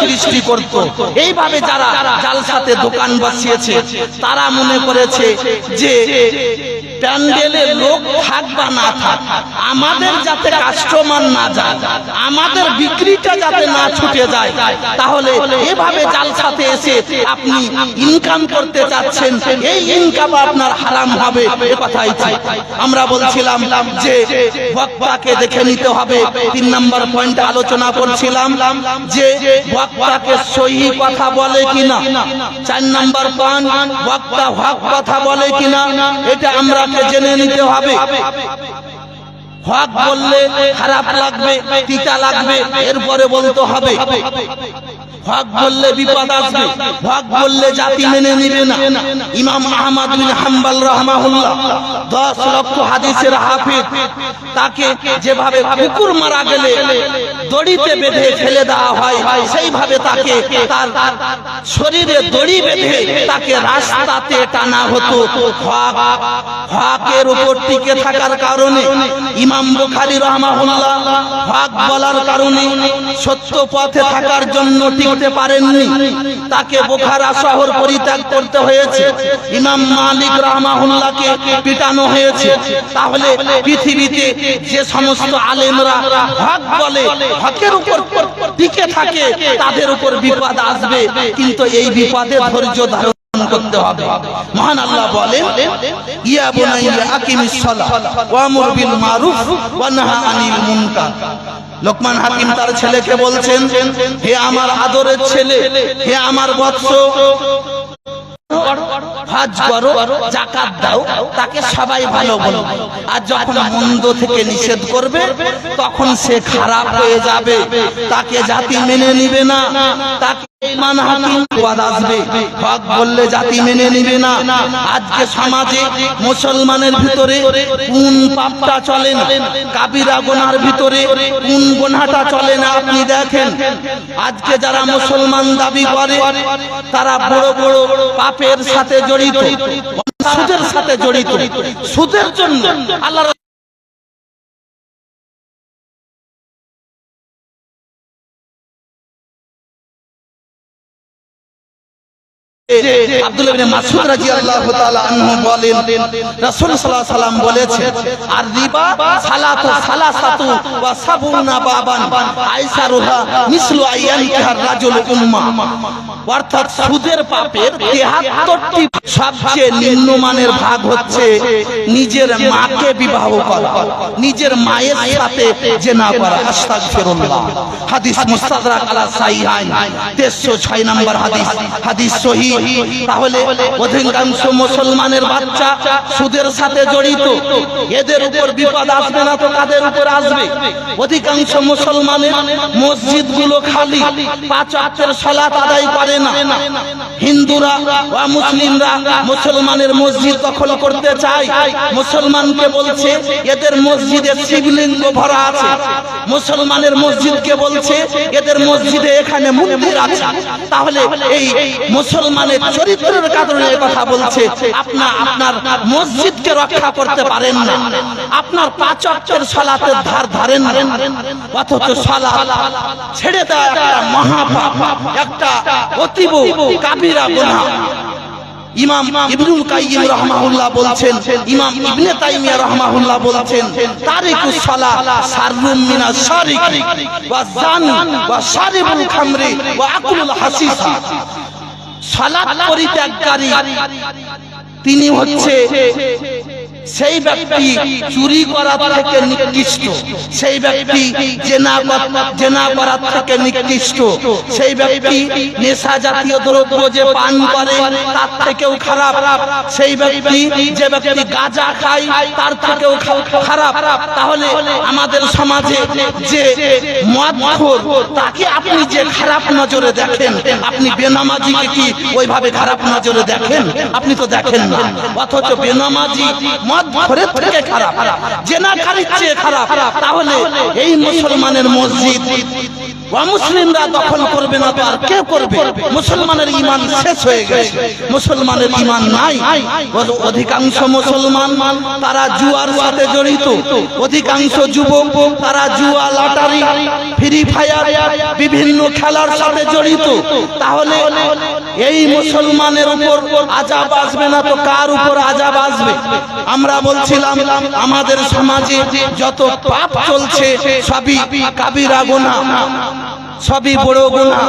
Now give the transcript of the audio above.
সৃষ্টি করত। এইভাবে যারা জালসাতে দোকান বসিয়েছে তারা মনে করেছে যে প্যান্ডেলে লোক থাক বা না থাক, আমাদের যাতে কাস্টমার না যায়, আমাদের বিক্রিটা যাতে না ছুটে যায়, তাহলে এভাবে জালসাতে এসে আপনি ইনকাম করতে চাচ্ছেন, এই ইনকাম আপনার হারাম হবে এ কথাই আমরা বলছিলাম যে বক্তাকে দেখে নিতে হবে। তিন নম্বর পয়েন্ট আলোচনা করছিলাম যে বক্তাকে সহি কথা বলে কিনা? চার নম্বর পান বক্তা হক কথা বলে কিনা? এটা আমরাকে জেনে নিতে হবে। হক বললে খারাপ লাগবে, তিতা লাগবে, এরপরে বলতে হবে। হক বললে বিপদ আসবে, হক বললে জাতি মেনে নিবে না। ইমাম আহমদ বিন হাম্বাল রহমাহুল্লাহ দশ লক্ষ হাদিসের হাফিজ, তাকে যেভাবে কুকুর মারা গেলে দড়িতে বেঁধে ফেলে দেওয়া হয়, সেইভাবে তাকে তার শরীরে দড়ি বেঁধে তাকে রাস্তাতে টানা হতো। হক, হকের উপর টিকে থাকার কারণে ইমাম বুখারী রহমাহুল্লাহ হক বলার কারণে সত্য পথে থাকার জন্য টিকতে পারেননি। তাকে বোখারা শহর পরিত্যাগ করতে হয়েছে। ইমাম মালিক রহমাহুল্লাহকে পিটানো হয়েছে। তাহলে পৃথিবীতে যে সমস্ত আলেমরা হক বলে, হকের উপর টিকে থাকে, তাদের উপর বিপদ আসবে। কিন্তু এই বিপদে ধৈর্য ধারণ লোকমান হাকিম তার ছেলেকে বলছেন, হে আমার আদরের ছেলে, হে আমার বৎস তাকে সবাই ভালো আর মন্দ থেকে নিষেধ করবে, তখন সে খারাপ হয়ে যাবে, তাকে জাতি মেনে নিবে না, তাকে হাকিম আসবে। হক বললে জাতি মেনে নিবে না। আজকে সমাজে মুসলমানের ভিতরে কোন পাপটা চলে না? কাবিরা গোনার ভিতরে কোন গোনাটা চলে না? আপনি দেখেন, আজকে যারা মুসলমান দাবি করে, তারা বড় বড় পাপের সাথে জড়িত সুদের সাথে জড়িত। সুদের জন্য আল্লাহ আব্দুল্লাহ ইবনে মাসউদ রাদিয়াল্লাহু তাআলা আনহু বলেন, রাসূল সাল্লাল্লাহু আলাইহি সাল্লাম বলেছেন, আর রিবা সালাতু সালাসাতু ওয়া সাবুনা বাবান আইসারুহা মিসলু আইয়ানকার রাজুল উম্মাহ অর্থাৎ সুদের পাপের 73টি সবচেয়ে নিম্নমানের ভাগ হচ্ছে নিজের মাকে বিবাহ করা, নিজের মায়ের সাথে জেনা করা। হাদিস মুস্তাদরাক আলা সাহিহাইন 306 নম্বর হাদিস। হাদিস সহিহ অধিকাংশ মুসলমানের বাচ্চা সুদের সাথে জড়িত। এদের উপর বিপদ আসবে না তো কাদের উপর আসবে? অধিকাংশ মুসলমানের মসজিদগুলো খালি, পাঁচ ওয়াক্তের সালাত আদায় করে না। হিন্দুরা বা মুসলিমরা মুসলমানের মসজিদ দখল করতে চায়। মুসলমানকে বলছে, এদের মসজিদে শিবলিঙ্গ ভরা আছে। মুসলমানের মসজিদকে বলছে, এদের মসজিদে এখানে মন্দির আছে। তাহলে এই মুসলমানের চরিত্রের কারণে কথা বলছে। আপনা আপনার মসজিদকে রক্ষা করতে পারেন না। আপনার পাঁচ অক্ষের সালাতের ধার ধারেন অথচ সালাত ছেড়ে একটা মহাপাপ, একটা অতীব কাবিরা গুনাহ। ইমাম ইবনুল কাইয়িম রাহমাহুল্লাহ বলছেন, ইমাম ইবনে তাইমিয়া রাহমাহুল্লাহ বলছেন তারিকুস সালাহ সাররুম মিনাশ শারিক ওয়া জান ওয়া শারিবুল খামরি ওয়া আকুলুল হাসিসা। সালাত পরিত্যাগকারী। তিনি হচ্ছে সেই ব্যক্তি চুরি করার থেকে নিকৃষ্ট, সেই ব্যক্তি জেনা জেনা করার থেকে নিকৃষ্ট, সেই ব্যক্তি নেশা জাতীয় দ্রব্য যে পান করে তার থেকেও খারাপ, সেই ব্যক্তি যে ব্যক্তি গাঁজা খায় তার থেকেও খারাপ। তাহলে আমাদের সমাজে যে মদখোর, তাকে আপনি যে খারাপ নজরে দেখেন, আপনি বেনামাজিকে কি ওইভাবে খারাপ নজরে দেখেন? আপনি তো দেখেন না। অথচ বেনামাজি মদ ঘরের থেকে খারাপ। জেনা চেয়ে খারাপ। তাহলে এই মুসলমানের মসজিদ অমুসলিমরা দখল করবে না আর কে করবে? মুসলমানের ইমান শেষ হয়ে গেছে। মুসলমানের ইমান নাই। অধিকাংশ মুসলমান, তারা জুয়ার সাথে জড়িত। অধিকাংশ যুবক, তারা জুয়া, লটারি, ফ্রি ফায়ার, বিভিন্ন খেলার সাথে জড়িত। তাহলে এই মুসলমানের উপর আজাব আসবে না তো কার উপর আজাব আসবে? আমরা বলছিলাম, আমাদের সমাজে যত পাপ চলছে, সবই কাবিরা গোনা সবই বড় গোনা